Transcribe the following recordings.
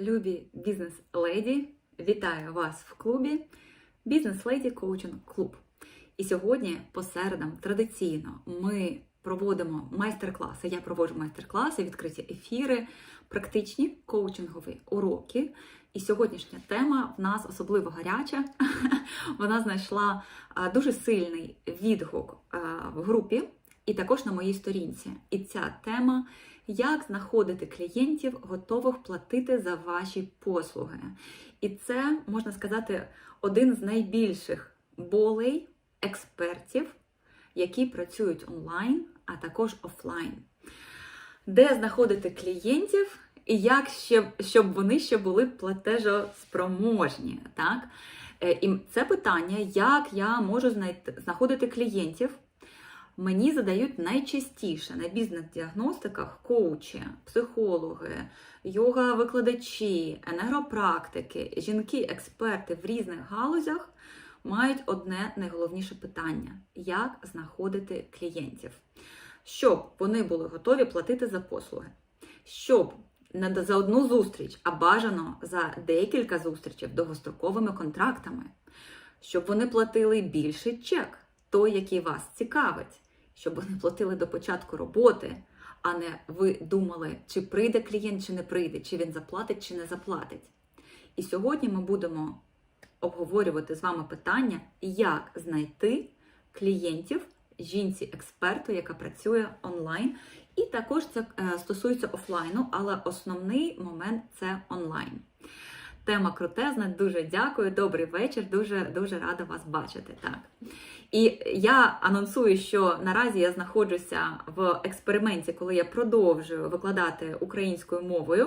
Любі бізнес-леді, вітаю вас в клубі Бізнес-леді Коучинг Клуб. І сьогодні, по середам, традиційно ми проводимо майстер-класи. Я проводжу майстер-класи, відкриті ефіри, практичні коучингові уроки. І сьогоднішня тема в нас особливо гаряча. Вона знайшла дуже сильний відгук в групі і також на моїй сторінці. І ця тема як знаходити клієнтів, готових платити за ваші послуги. І це, можна сказати, один з найбільших болей експертів, які працюють онлайн, а також офлайн. Де знаходити клієнтів і як ще, щоб вони ще були платежоспроможні. Так? Е, І це питання, як я можу знайти, знаходити клієнтів, мені задають найчастіше на бізнес-діагностиках коучі, психологи, йога-викладачі, енергопрактики, жінки-експерти в різних галузях мають одне найголовніше питання: як знаходити клієнтів, щоб вони були готові платити за послуги, щоб не за одну зустріч, а бажано за декілька зустрічей довгостроковими контрактами, щоб вони платили більший чек, той, який вас цікавить, щоб вони платили до початку роботи, а не ви думали, чи прийде клієнт, чи не прийде, чи він заплатить, чи не заплатить. І сьогодні ми будемо обговорювати з вами питання, як знайти клієнтів жінці-експерту, яка працює онлайн. І також це е, стосується офлайну, але основний момент це онлайн. Тема крутезна, дуже дякую, добрий вечір, дуже дуже рада вас бачити. Так. І я анонсую, що наразі я знаходжуся в експерименті, коли я продовжую викладати українською мовою.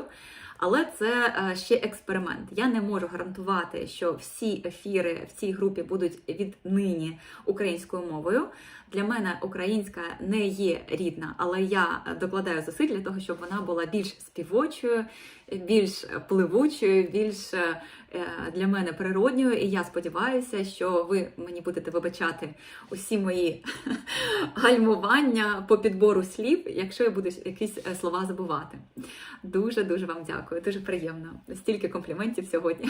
Але це е, ще експеримент. Я не можу гарантувати, що всі ефіри в цій групі будуть віднині українською мовою. Для мене українська не є рідна, але я докладаю зусиль для того, щоб вона була більш співочою, більш пливучою, більш е, для мене природньою. І я сподіваюся, що ви мені будете вибачати усі мої гальмування по підбору слів, якщо я буду якісь е, слова забувати. Дуже дуже вам дякую, дуже приємно. Стільки компліментів сьогодні.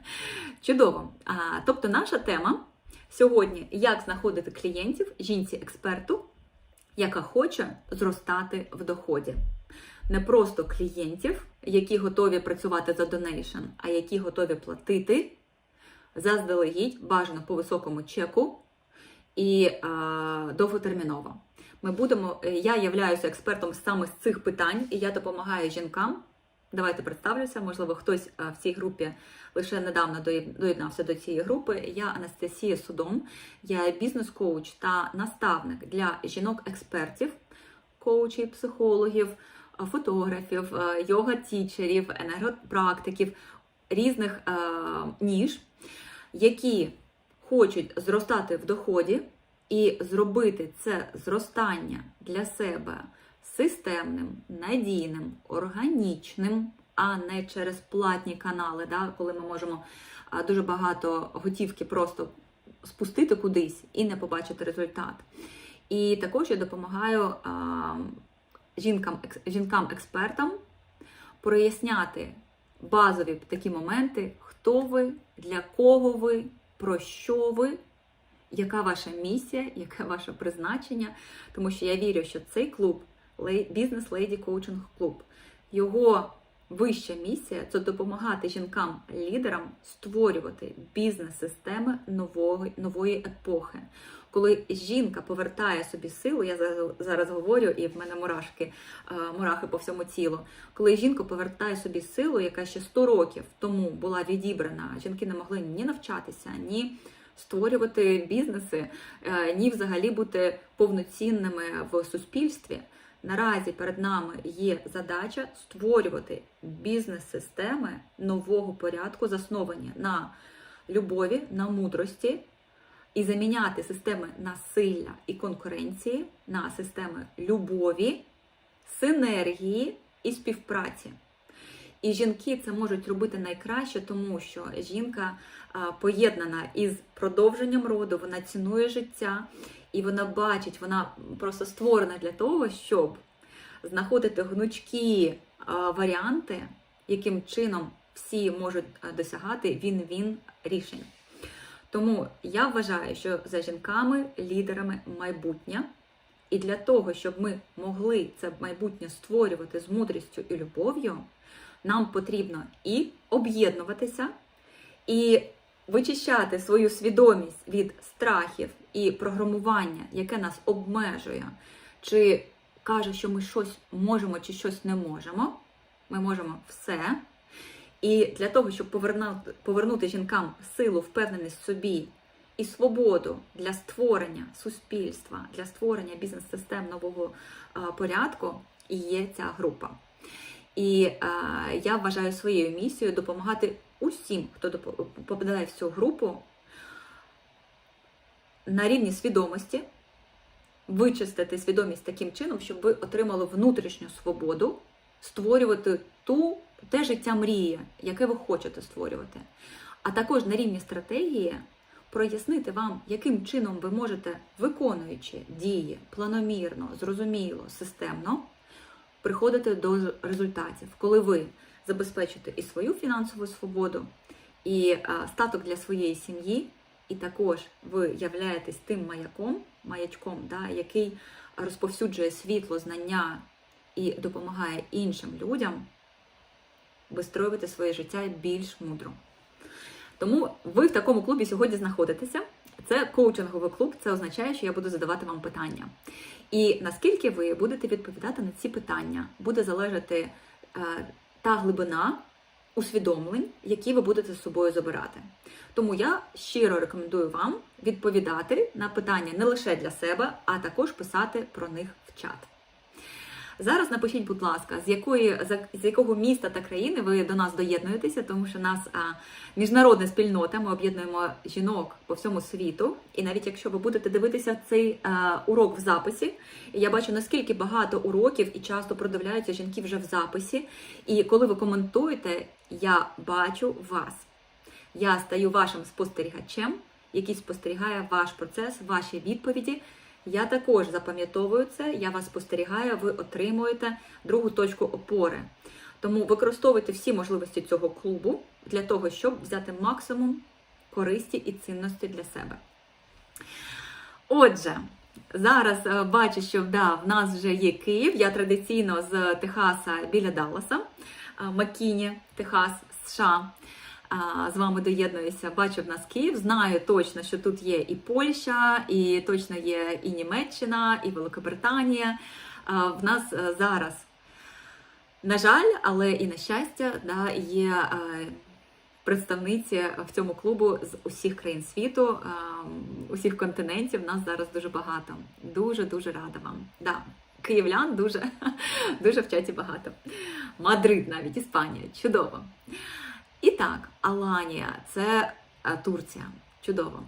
Чудово! А, Тобто, наша тема сьогодні: як знаходити клієнтів жінці-експерту, яка хоче зростати в доході. Не просто клієнтів, які готові працювати за донейшн, а які готові платити заздалегідь, бажано по високому чеку і е, довготерміново. Ми будемо, я являюся експертом саме з цих питань, і я допомагаю жінкам. Давайте представлюся, можливо, хтось в цій групі лише недавно доєднався до цієї групи. Я Анастасія Судом, я бізнес-коуч та наставник для жінок-експертів, коучів, психологів, фотографів, йога-тічерів, енергопрактиків різних е, ніж, які хочуть зростати в доході і зробити це зростання для себе системним, надійним, органічним, а не через платні канали, да, коли ми можемо дуже багато готівки просто спустити кудись і не побачити результат. І також я допомагаю жінкам, жінкам-експертам проясняти базові такі моменти, хто ви, для кого ви, про що ви. Яка ваша місія, яке ваше призначення? Тому що я вірю, що цей клуб Бізнес Леді Коучинг Клуб. Його вища місія це допомагати жінкам-лідерам створювати бізнес-системи нової, нової епохи. Коли жінка повертає собі силу, я зараз говорю, і в мене мурашки, мурахи по всьому тілу. Коли жінка повертає собі силу, яка ще 100 років тому була відібрана, жінки не могли ні навчатися, ні створювати бізнеси, ні взагалі бути повноцінними в суспільстві. Наразі перед нами є задача створювати бізнес-системи нового порядку, засновані на любові, на мудрості, і заміняти системи насилля і конкуренції на системи любові, синергії і співпраці. І жінки це можуть робити найкраще, тому що жінка поєднана із продовженням роду, вона цінує життя. І вона бачить, вона просто створена для того, щоб знаходити гнучкі варіанти, яким чином всі можуть досягати він-він рішень. Тому я вважаю, що за жінками лідерами майбутнє. І для того, щоб ми могли це майбутнє створювати з мудрістю і любов'ю, нам потрібно і об'єднуватися, і вичищати свою свідомість від страхів і програмування, яке нас обмежує, чи каже, що ми щось можемо чи щось не можемо. Ми можемо все. І для того, щоб повернути, повернути жінкам силу, впевненість в собі і свободу для створення суспільства, для створення бізнес-систем нового порядку, є ця група. І а, я вважаю своєю місією допомагати усім, хто попадає в цю групу на рівні свідомості, вичистити свідомість таким чином, щоб ви отримали внутрішню свободу, створювати ту, те життя мрії, яке ви хочете створювати. А також на рівні стратегії прояснити вам, яким чином ви можете, виконуючи дії планомірно, зрозуміло, системно, приходити до результатів, коли ви забезпечите і свою фінансову свободу, і статок для своєї сім'ї, і також ви являєтесь тим маяком, маячком, да, який розповсюджує світло, знання і допомагає іншим людям вистроювати своє життя більш мудро. Тому ви в такому клубі сьогодні знаходитеся. Це коучинговий клуб, це означає, що я буду задавати вам питання. І наскільки ви будете відповідати на ці питання, буде залежати е, та глибина усвідомлень, які ви будете з собою забирати. Тому я щиро рекомендую вам відповідати на питання не лише для себе, а також писати про них в чат. Зараз напишіть, будь ласка, з якої з якого міста та країни ви до нас доєднуєтеся, тому що нас а, міжнародна спільнота. Ми об'єднуємо жінок по всьому світу. І навіть якщо ви будете дивитися цей а, урок в записі, я бачу наскільки багато уроків і часто продивляються жінки вже в записі. І коли ви коментуєте, я бачу вас. Я стаю вашим спостерігачем, який спостерігає ваш процес, ваші відповіді. Я також запам'ятовую це, я вас спостерігаю, ви отримуєте другу точку опори. Тому використовуйте всі можливості цього клубу для того, щоб взяти максимум користі і цінності для себе. Отже, зараз е, бачу, що да, в нас вже є Київ. Я традиційно з Техаса біля Далласа, е, Макіні, Техас, США. З вами доєднуюся, бачу в нас Київ. Знаю точно, що тут є і Польща, і точно є і Німеччина, і Великобританія. В нас е, зараз, на жаль, але і на щастя, да, є е, представниці в цьому клубу з усіх країн світу, е, усіх континентів. Нас зараз дуже багато. Дуже дуже рада вам. Да. Київлян дуже, дуже в чаті багато. Мадрид навіть, Іспанія. Чудово. І так, Аланія це е, Турція. Чудово.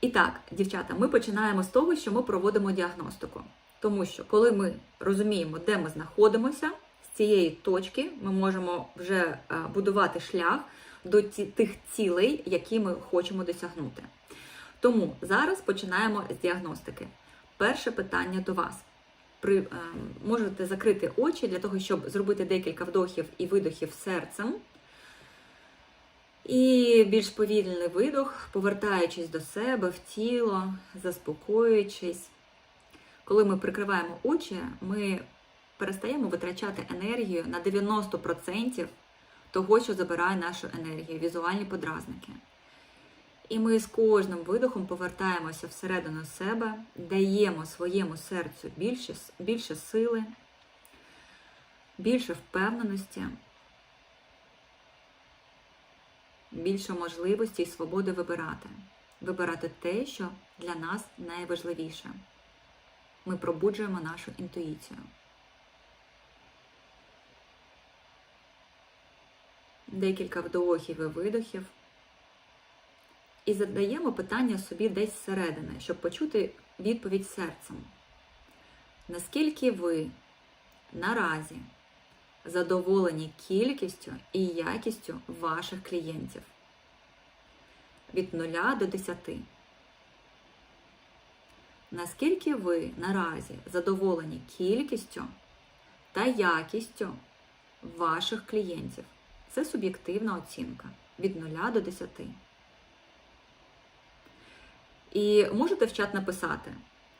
І так, дівчата, ми починаємо з того, що ми проводимо діагностику. Тому що, коли ми розуміємо, де ми знаходимося, з цієї точки ми можемо вже е, будувати шлях до тих цілей, які ми хочемо досягнути. Тому зараз починаємо з діагностики. Перше питання до вас. При, е, можете закрити очі для того, щоб зробити декілька вдохів і видохів серцем. І більш повільний видох, повертаючись до себе в тіло, заспокоюючись. Коли ми прикриваємо очі, ми перестаємо витрачати енергію на 90% того, що забирає нашу енергію, візуальні подразники. І ми з кожним видохом повертаємося всередину себе, даємо своєму серцю більше, більше сили, більше впевненості більше можливості і свободи вибирати. Вибирати те, що для нас найважливіше. Ми пробуджуємо нашу інтуїцію. Декілька вдохів і видохів. І задаємо питання собі десь зсередини, щоб почути відповідь серцем. Наскільки ви наразі задоволені кількістю і якістю ваших клієнтів від 0 до 10. Наскільки ви наразі задоволені кількістю та якістю ваших клієнтів це суб'єктивна оцінка від 0 до 10. І можете в чат написати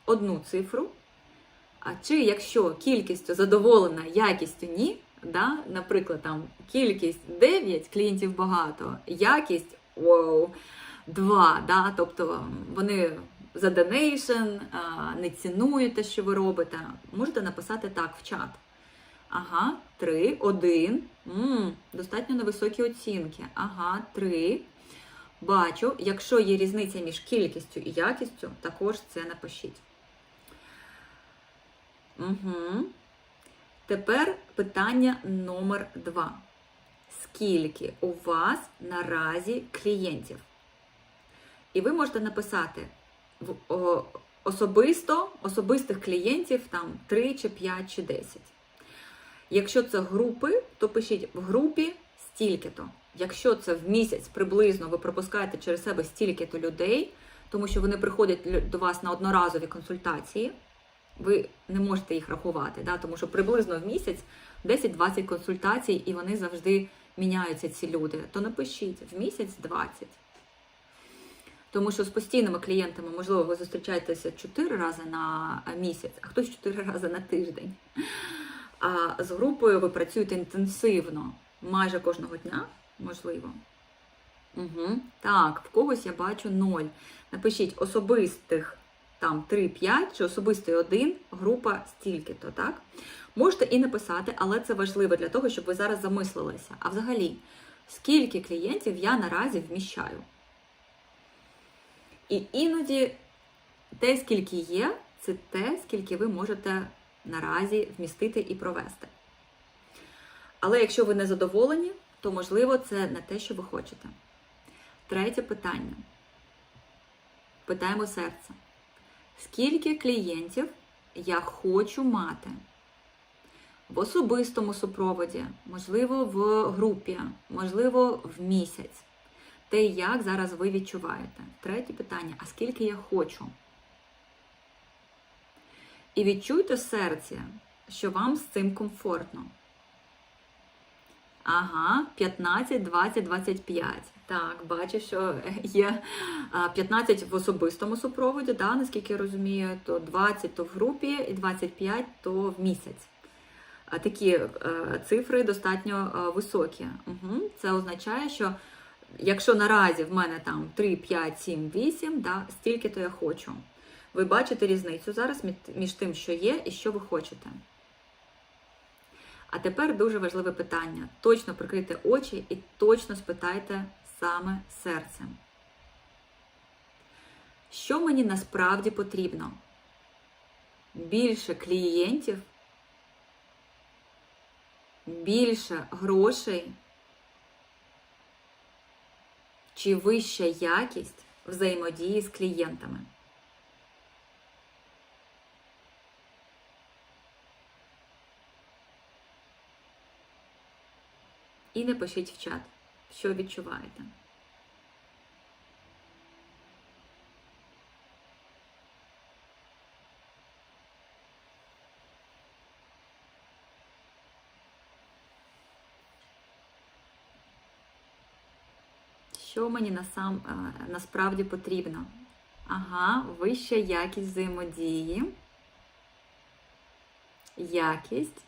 одну цифру. А чи якщо кількістю задоволена, якістю ні, да, наприклад, там кількість 9, клієнтів багато, якість вау, 2, да, тобто вони за донейшн, не цінують те, що ви робите, можете написати так в чат. Ага, 3, 1. М, достатньо невисокі оцінки. Ага, 3. Бачу, якщо є різниця між кількістю і якістю, також це напишіть. Угу. Тепер питання номер 2. Скільки у вас наразі клієнтів? І ви можете написати особисто, особистих клієнтів там 3 чи 5 чи 10. Якщо це групи, то пишіть в групі стільки-то. Якщо це в місяць приблизно ви пропускаєте через себе стільки-то людей, тому що вони приходять до вас на одноразові консультації, ви не можете їх рахувати, да? тому що приблизно в місяць 10-20 консультацій, і вони завжди міняються, ці люди. То напишіть в місяць 20. Тому що з постійними клієнтами, можливо, ви зустрічаєтеся 4 рази на місяць, а хтось 4 рази на тиждень. А з групою ви працюєте інтенсивно майже кожного дня, можливо. Угу. Так, в когось я бачу 0. Напишіть особистих там 3-5 чи особистий 1, група стільки-то, так? Можете і написати, але це важливо для того, щоб ви зараз замислилися. А взагалі, скільки клієнтів я наразі вміщаю? І іноді те, скільки є, це те, скільки ви можете наразі вмістити і провести. Але якщо ви не задоволені, то можливо це не те, що ви хочете. Третє питання. Питаємо серце. Скільки клієнтів я хочу мати? В особистому супроводі, можливо, в групі, можливо, в місяць. Те, як зараз ви відчуваєте. Третє питання: а скільки я хочу? І відчуйте в що вам з цим комфортно. Ага, 15, 20, 25. Так, бачу, що є 15 в особистому супроводі, да, наскільки я розумію, то 20 то в групі і 25 то в місяць. Такі е, цифри достатньо е, високі. Угу. Це означає, що якщо наразі в мене там 3, 5, 7, 8, да, стільки то я хочу. Ви бачите різницю зараз між- між тим, що є, і що ви хочете. А тепер дуже важливе питання. Точно прикрийте очі і точно спитайте саме серцем. Що мені насправді потрібно? Більше клієнтів, більше грошей чи вища якість взаємодії з клієнтами? І напишіть в чат, що відчуваєте. Що мені насам, е, насправді потрібно? Ага, вища якість взаємодії. Якість.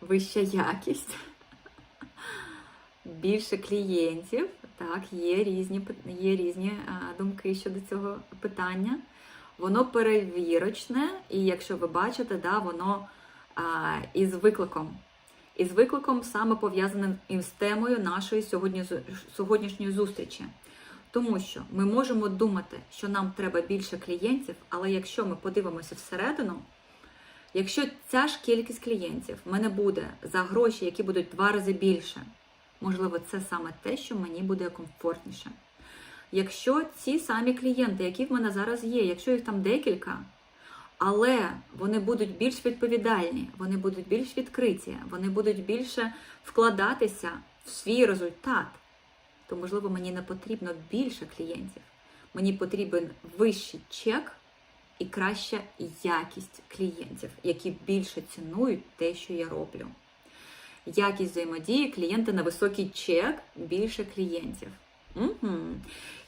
Вища якість. Більше клієнтів. Так, є різні, є різні думки щодо цього питання. Воно перевірочне, і якщо ви бачите, да, воно а, із викликом. Із викликом саме пов'язаним із темою нашої сьогодні, сьогоднішньої зустрічі. Тому що ми можемо думати, що нам треба більше клієнтів, але якщо ми подивимося всередину, якщо ця ж кількість клієнтів в мене буде за гроші, які будуть два рази більше, можливо, це саме те, що мені буде комфортніше. Якщо ці самі клієнти, які в мене зараз є, якщо їх там декілька, але вони будуть більш відповідальні, вони будуть більш відкриті, вони будуть більше вкладатися в свій результат, то, можливо, мені не потрібно більше клієнтів. Мені потрібен вищий чек і краща якість клієнтів, які більше цінують те, що я роблю. Якість взаємодії, клієнти на високий чек, більше клієнтів. Угу.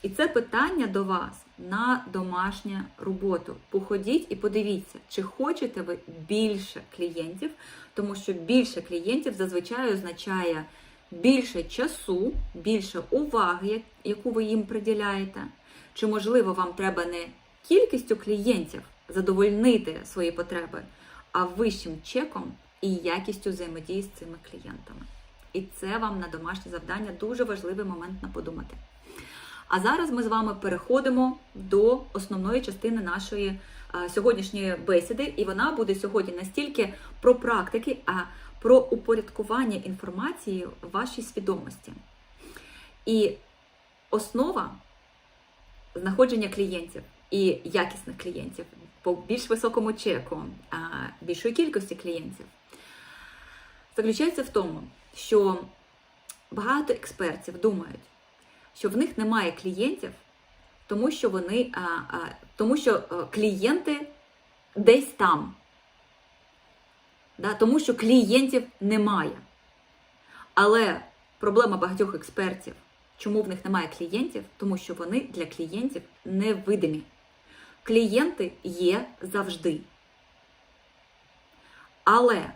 І це питання до вас на домашню роботу. Походіть і подивіться, чи хочете ви більше клієнтів, тому що більше клієнтів зазвичай означає більше часу, більше уваги, яку ви їм приділяєте. Чи можливо вам треба не кількістю клієнтів задовольнити свої потреби, а вищим чеком і якістю взаємодії з цими клієнтами. І це вам на домашнє завдання дуже важливий момент на подумати. А зараз ми з вами переходимо до основної частини нашої е, сьогоднішньої бесіди, і вона буде сьогодні настільки про практики, а про упорядкування інформації в вашій свідомості. І основа знаходження клієнтів і якісних клієнтів по більш високому чеку, більшої кількості клієнтів, заключається в тому, що багато експертів думають, що в них немає клієнтів, тому що вони, тому що е, клієнти десь там. Да? Тому що клієнтів немає. Але проблема багатьох експертів, чому в них немає клієнтів, тому що вони для клієнтів невидимі. Клієнти є завжди. Але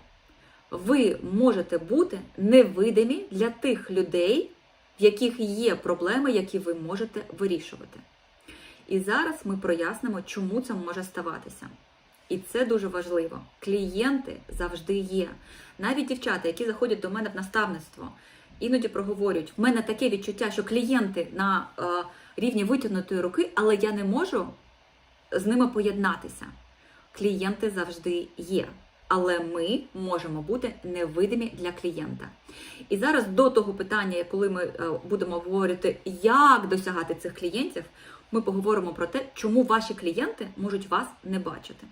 ви можете бути невидимі для тих людей, в яких є проблеми, які ви можете вирішувати. І зараз ми прояснимо, чому це може ставатися. І це дуже важливо. Клієнти завжди є. Навіть дівчата, які заходять до мене в наставництво, іноді проговорюють: в мене таке відчуття, що клієнти на е, рівні витягнутої руки, але я не можу з ними поєднатися. Клієнти завжди є. Але ми можемо бути невидимі для клієнта. І зараз до того питання, коли ми е, будемо говорити, як досягати цих клієнтів, ми поговоримо про те, чому ваші клієнти можуть вас не бачити.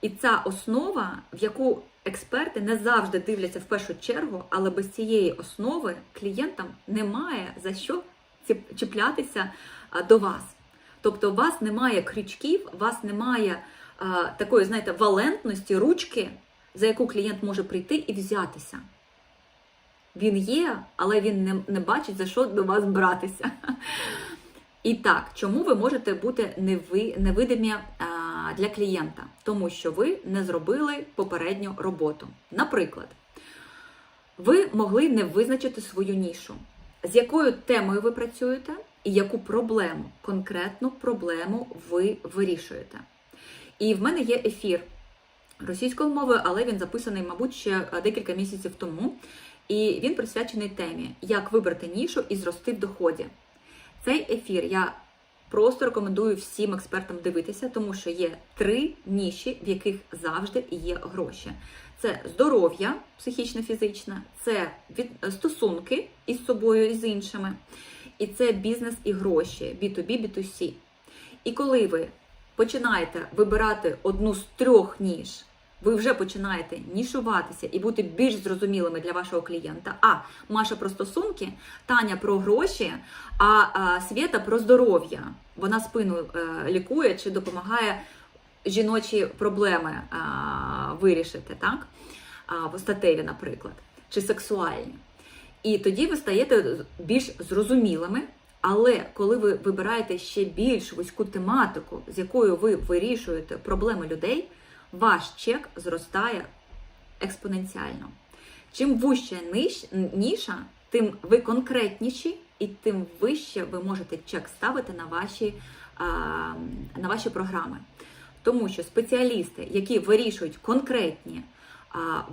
І ця основа, в яку експерти не завжди дивляться в першу чергу, але без цієї основи клієнтам немає за що чіплятися до вас. Тобто, у вас немає крючків, у вас немає такої, знаєте, валентності, ручки, за яку клієнт може прийти і взятися. Він є, але він не, не бачить, за що до вас братися. І так, чому ви можете бути неви, невидимі а, для клієнта? Тому що ви не зробили попередню роботу. Наприклад, ви могли не визначити свою нішу, з якою темою ви працюєте, і яку проблему, конкретну проблему ви вирішуєте. І в мене є ефір російською мовою, але він записаний, мабуть, ще е, декілька місяців тому. І він присвячений темі, як вибрати нішу і зрости в доході. Цей ефір я просто рекомендую всім експертам дивитися, тому що є три ніші, в яких завжди є гроші. Це здоров'я психічно-фізичне, це стосунки із собою і з іншими, і це бізнес і гроші B2B, B2C. І коли ви починаєте вибирати одну з трьох ніж, ви вже починаєте нішуватися і бути більш зрозумілими для вашого клієнта. А Маша про стосунки, Таня про гроші, а, а Свєта про здоров'я. Вона спину е, лікує чи допомагає жіночі проблеми а, вирішити, так? А, статеві, наприклад, чи сексуальні. І тоді ви стаєте більш зрозумілими. Але коли ви вибираєте ще більш вузьку тематику, з якою ви вирішуєте проблеми людей, ваш чек зростає експоненціально. Чим вужча ніша, тим ви конкретніші і тим вище ви можете чек ставити на ваші, на ваші програми. Тому що спеціалісти, які вирішують конкретні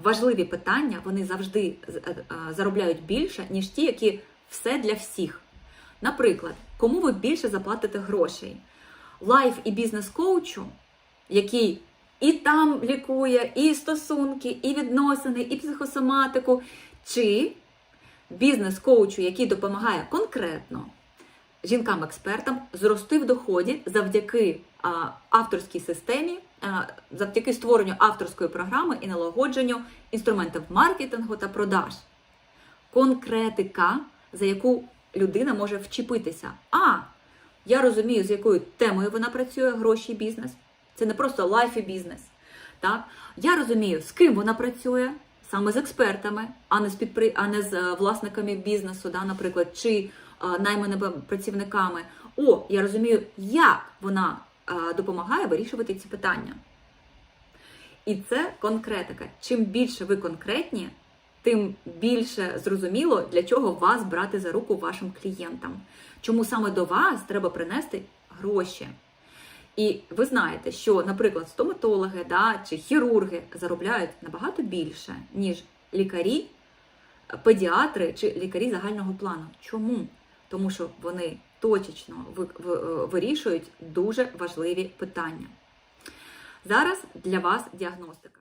важливі питання, вони завжди е, е, заробляють більше, ніж ті, які все для всіх. Наприклад, кому ви більше заплатите грошей? Лайф і бізнес-коучу, який і там лікує, і стосунки, і відносини, і психосоматику, чи бізнес-коучу, який допомагає конкретно жінкам-експертам зрости в доході завдяки авторській системі, завдяки створенню авторської програми і налагодженню інструментів маркетингу та продаж. Конкретика, за яку людина може вчепитися. А, я розумію, з якою темою вона працює, гроші і бізнес. Це не просто лайф і бізнес. Так? Я розумію, з ким вона працює, саме з експертами, а не з підпри... а не з е, власниками бізнесу, да, наприклад, чи е, найманими працівниками. О, я розумію, як вона е, допомагає вирішувати ці питання. І це конкретика. Чим більше ви конкретні, тим більше зрозуміло, для чого вас брати за руку вашим клієнтам. Чому саме до вас треба принести гроші. І ви знаєте, що, наприклад, стоматологи да, чи хірурги заробляють набагато більше, ніж лікарі, педіатри чи лікарі загального плану. Чому? Тому що вони точечно ви- вирішують дуже важливі питання. Зараз для вас діагностика.